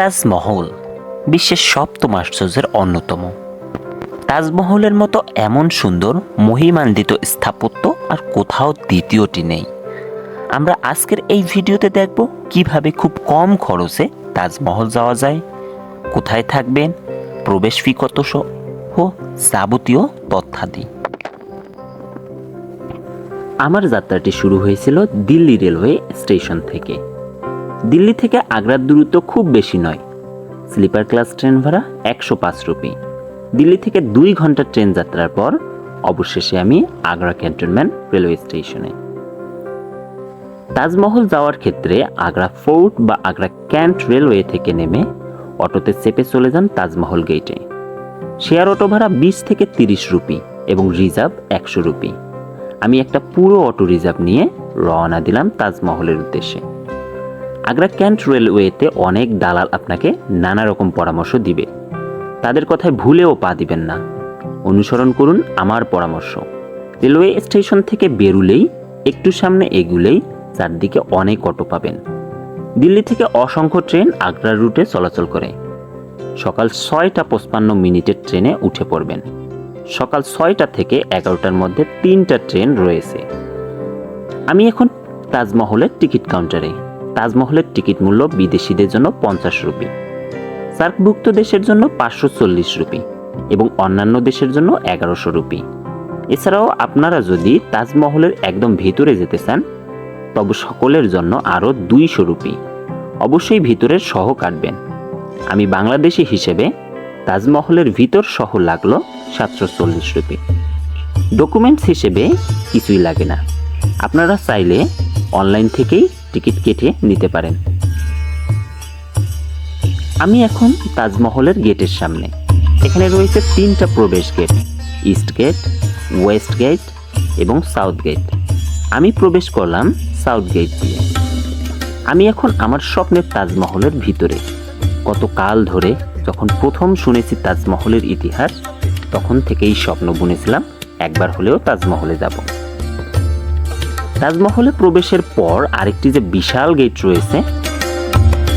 তাজমহল বিশ্বের সপ্তম আশ্চর্যের অন্যতম। তাজমহলের মতো এমন সুন্দর, মহিমান্বিত স্থাপত্য আর কোথাও দ্বিতীয়টি নেই। আমরা আজকের এই ভিডিওতে দেখব কীভাবে খুব কম খরচে তাজমহল যাওয়া যায়, কোথায় থাকবেন, প্রবেশ ফি কত সহ যাবতীয় তথ্যাদি। আমার যাত্রাটি শুরু হয়েছিল দিল্লি রেলওয়ে স্টেশন থেকে। দিল্লি থেকে আগ্রার দূরত্ব খুব বেশি নয়। স্লিপার ক্লাস ট্রেন ভাড়া একশো পাঁচ রুপি। দিল্লি থেকে দুই ঘণ্টা ট্রেন যাত্রার পর অবশেষে আমি আগ্রা ক্যান্টনমেন্ট রেলওয়ে স্টেশনে। তাজমহল যাওয়ার ক্ষেত্রে আগ্রা ফোর্ট বা আগ্রা ক্যান্ট রেলওয়ে থেকে নেমে অটোতে চেপে চলে যান তাজমহল গেটে শেয়ার অটো ভাড়া বিশ থেকে তিরিশ রুপি এবং রিজার্ভ একশো রুপি। আমি একটা পুরো অটো রিজার্ভ নিয়ে রওনা দিলাম তাজমহলের উদ্দেশ্যে। আগ্রা ক্যান্ট রেলওয়েতে অনেক দালাল আপনাকে নানা রকম পরামর্শ দিবে। তাদের কথায় ভুলেও পা দিবেন না। অনুসরণ করুন আমার পরামর্শ। রেলওয়ে স্টেশন থেকে বেরুলেই, একটু সামনে এগুলেই চারদিকে অনেক অটো পাবেন। দিল্লি থেকে অসংখ্য ট্রেন আগ্রার রুটে চলাচল করে। সকাল ছয়টা পঁচপান্ন মিনিটের ট্রেনে উঠে পড়বেন। সকাল ছয়টা থেকে এগারোটার মধ্যে তিনটা ট্রেন রয়েছে। আমি এখন তাজমহলের টিকিট কাউন্টারে। তাজমহলের টিকিট মূল্য বিদেশিদের জন্য পঞ্চাশ রুপি, সার্কভুক্ত দেশের জন্য পাঁচশো চল্লিশ রুপি এবং অন্যান্য দেশের জন্য এগারোশো রুপি। এছাড়াও আপনারা যদি তাজমহলের একদম ভিতরে যেতে চান, তবে সকলের জন্য আরও দুইশো রুপি। অবশ্যই ভিতরের সহ কাটবেন। আমি বাংলাদেশি হিসেবে তাজমহলের ভিতর সহ লাগল সাতশো চল্লিশ রুপি। ডকুমেন্টস হিসেবে কিছুই লাগে না। আপনারা চাইলে অনলাইন থেকেই টিকিট কেটে নিতে পারেন। আমি এখন তাজমহলের গেটের সামনে। এখানে রয়েছে তিনটা প্রবেশ gate, east gate, west gate এবং সাউথ গেট। আমি প্রবেশ করলাম সাউথ গেট দিয়ে। আমি এখন আমার স্বপ্নের তাজমহলের ভিতরে। কত কাল ধরে যখন প্রথম শুনেছি তাজমহলের ইতিহাস, তখন থেকেই স্বপ্ন বুনেছিলাম একবার হলেও তাজমহলে যাব। তাজমহলে প্রবেশের পর আরেকটি যে বিশাল গেট রয়েছে,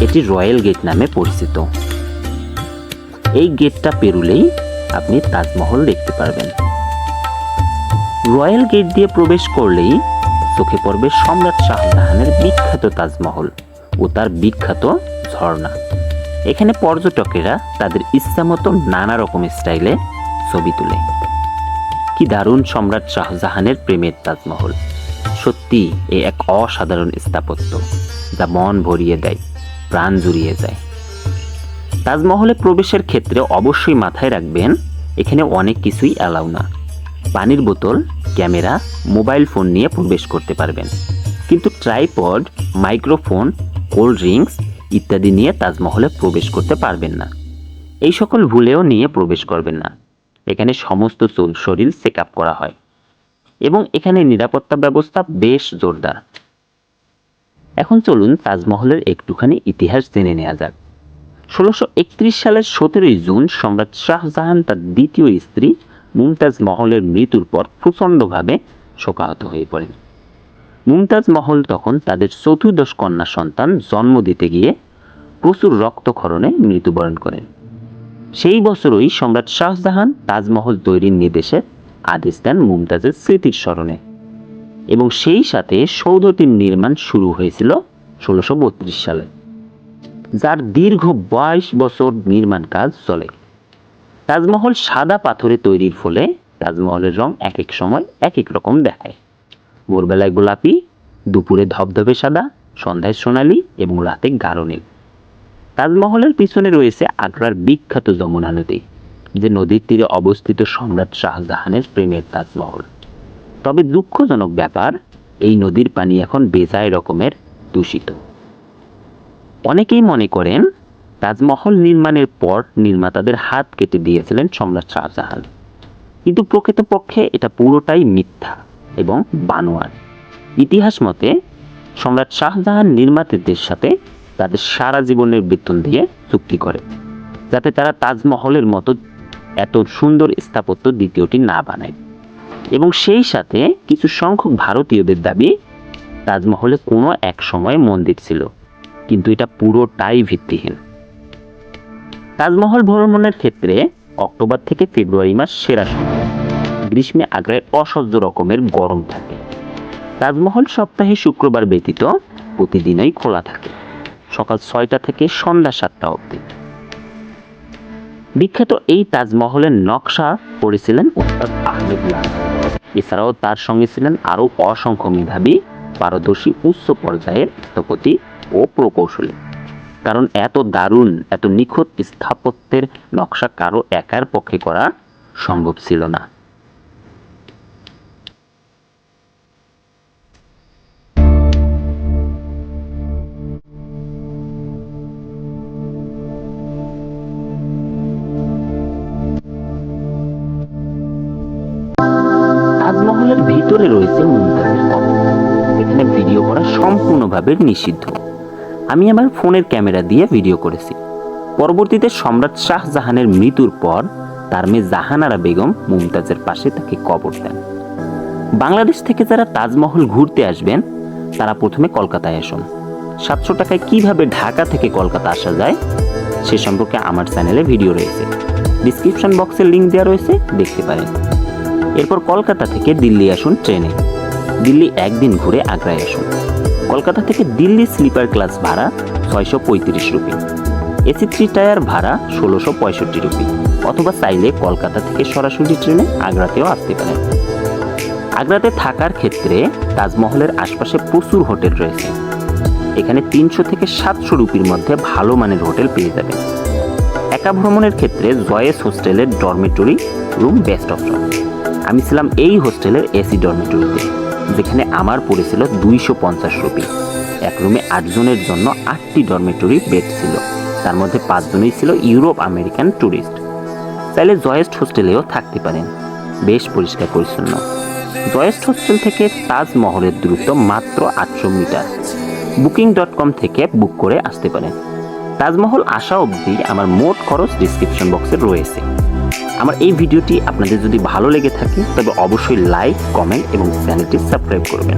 এটি রয়্যাল গেট নামে পরিচিত। এই গেটটা পেরুলেই আপনি তাজমহল দেখতে পারবেন। রয়্যাল গেট দিয়ে প্রবেশ করলেই চোখে পড়বে সম্রাট শাহজাহানের বিখ্যাত তাজমহল ও তার বিখ্যাত ঝর্ণা। এখানে পর্যটকেরা তাদের ইচ্ছা মতো নানা রকম স্টাইলে ছবি তুলে। কি দারুণ সম্রাট শাহজাহানের প্রেমের তাজমহল। সত্যি এ এক অসাধারণ স্থাপত্য যা মন ভরিয়ে দেয়, প্রাণ জুড়িয়ে যায়। তাজমহলে প্রবেশের ক্ষেত্রে অবশ্যই মাথায় রাখবেন, এখানে অনেক কিছুই অ্যালাউ না। পানির বোতল, ক্যামেরা, মোবাইল ফোন নিয়ে প্রবেশ করতে পারবেন। কিন্তু ট্রাইপড, মাইক্রোফোন, কোল্ড ড্রিঙ্কস ইত্যাদি নিয়ে তাজমহলে প্রবেশ করতে পারবেন না। এই সকল ভুলেও নিয়ে প্রবেশ করবেন না। এখানে সমস্ত শরীর চেক আপ করা হয়। এবং এখানে নিরাপত্তা ব্যবস্থা বেশ জোরদার। এখন চলুন তাজমহলের একটুখানি ইতিহাস জেনে নেওয়া যাক। ষোলোশো একত্রিশ সালের সতেরোই জুন সম্রাট শাহজাহান তার দ্বিতীয় স্ত্রী মুমতাজ মহলের মৃত্যুর পর প্রচণ্ডভাবে শোকাহত হয়ে পড়েন। মুমতাজ মহল তখন তাদের চতুর্দশ কন্যা সন্তান জন্ম দিতে গিয়ে প্রচুর রক্তক্ষরণে মৃত্যুবরণ করেন। সেই বছরই সম্রাট শাহজাহান তাজমহল তৈরির নির্দেশের আদেশ দেন মুমতাজের স্মৃতির স্মরণে। এবং সেই সাথে সৌধটির নির্মাণ শুরু হয়েছিল ষোলোশো সালে, যার দীর্ঘ বাইশ বছর নির্মাণ কাজ চলে। তাজমহল সাদা পাথরে তৈরির ফলে তাজমহলের রং এক এক সময় এক এক রকম দেখায়। ভোরবেলায় গোলাপি, দুপুরে ধবধবে সাদা, সন্ধ্যায় সোনালি এবং রাতে গাঢ় নীল। তাজমহলের পিছনে রয়েছে আগ্রার বিখ্যাত যমুনা নদী। যে নদীর তীরে অবস্থিত সম্রাট শাহজাহানের প্রেমের তাজমহল। তবে দুঃখজনক ব্যাপার, এই নদীর পানি এখন বেজায় রকমের দূষিত। অনেকেই মনে করেন, তাজমহল নির্মাণের পর নির্মাতাদের হাত কেটে দিয়েছিলেন সম্রাট শাহজাহান। কিন্তু প্রকৃতপক্ষে এটা পুরোটাই মিথ্যা এবং বানোয়ার ইতিহাস মতে, সম্রাট শাহজাহান নির্মাতাদের সাথে তাদের সারা জীবনের বেতন দিয়ে চুক্তি করে, যাতে তারা তাজমহলের মতো এত সুন্দর স্থাপত্য দ্বিতীয়টি না বানায়। এবং সেই সাথে কিছু সংখ্যক ভারতীয়দের দাবি, তাজমহলে কোনো এক সময় মন্দির ছিল, কিন্তু এটা পুরোটাই ভিত্তিহীন। তাজমহল ভ্রমণের ক্ষেত্রে অক্টোবর থেকে ফেব্রুয়ারি মাস সেরা সময়। গ্রীষ্মে আগ্রায় অসহ্য রকমের গরম থাকে। তাজমহল সপ্তাহে শুক্রবার ব্যতীত প্রতিদিনই খোলা থাকে। সকাল ছয়টা থেকে সন্ধ্যা সাতটা অবধি। বিখ্যাত এই তাজমহলের নকশা করেছিলেন উস্তাদ আহমেদুল্লাহ এছাড়াও তার সঙ্গে ছিলেন আরও অসংখ্য মেধাবী, পারদর্শী, উচ্চ পর্যায়ের স্থপতি ও প্রকৌশলী। কারণ এত দারুণ, এত নিখুঁত স্থাপত্যের নকশা কারও একার পক্ষে করা সম্ভব ছিল না। তাজমহলের ভিতরে রয়েছে মুমতাজের কবর এখানে ভিডিও করা সম্পূর্ণভাবে নিষিদ্ধ। আমি আমার ফোনের ক্যামেরা দিয়ে ভিডিও করেছি। পরবর্তীতে সম্রাট শাহজাহানের মৃত্যুর পর তার মেয়ে জাহানারা বেগম মুমতাজের পাশে তাকে কবর দেন। বাংলাদেশ থেকে যারা তাজমহল ঘুরতে আসবেন, তারা প্রথমে কলকাতায় আসুন। সাতশো টাকায় কীভাবে ঢাকা থেকে কলকাতা আসা যায়, সে সম্পর্কে আমার চ্যানেলে ভিডিও রয়েছে। ডিসক্রিপশন বক্সে লিঙ্ক দেওয়া রয়েছে, দেখতে পারেন। এরপর কলকাতা থেকে দিল্লি আসুন ট্রেনে। দিল্লি একদিন ঘুরে আগ্রায় আসুন। কলকাতা থেকে দিল্লি স্লিপার ক্লাস ভাড়া ছয়শো পঁয়ত্রিশ রুপি। এসি থ্রি টায়ার ভাড়া ষোলোশো পঁয়ষট্টি রুপি। অথবা চাইলে কলকাতা থেকে সরাসরি ট্রেনে আগ্রাতেও আসতে পারেন। আগ্রাতে থাকার ক্ষেত্রে তাজমহলের আশপাশে প্রচুর হোটেল রয়েছে। এখানে তিনশো থেকে সাতশো রুপির মধ্যে ভালো মানের হোটেল পেয়ে যাবেন। একা ভ্রমণের ক্ষেত্রে জয়েস হোস্টেলের ডরমেটরি রুম বেস্ট অপশন। আমি ছিলাম এই হোস্টেলের এসি ডরমেটরিতে, যেখানে আমার পড়েছিল দুইশো পঞ্চাশ রুপি। এক রুমে আটজনের জন্য আটটি ডরমেটরি বেড ছিল। তার মধ্যে পাঁচজনই ছিল ইউরোপ আমেরিকান ট্যুরিস্ট চাইলে জয়েস্ট হোস্টেলেও থাকতে পারেন। বেশ পরিষ্কার পরিচ্ছন্ন। জয়েস্ট হোস্টেল থেকে তাজমহলের দূরত্ব মাত্র আটশো মিটার। বুকিং ডট কম থেকে বুক করে আসতে পারেন। তাজমহল আসা অবধি আমার মোট খরচ ডিসক্রিপশন বক্সে রয়েছে। আমার এই ভিডিওটি আপনাদের যদি ভালো লেগে থাকে, তবে অবশ্যই লাইক কমেন্ট এবং চ্যানেলটি সাবস্ক্রাইব করবেন।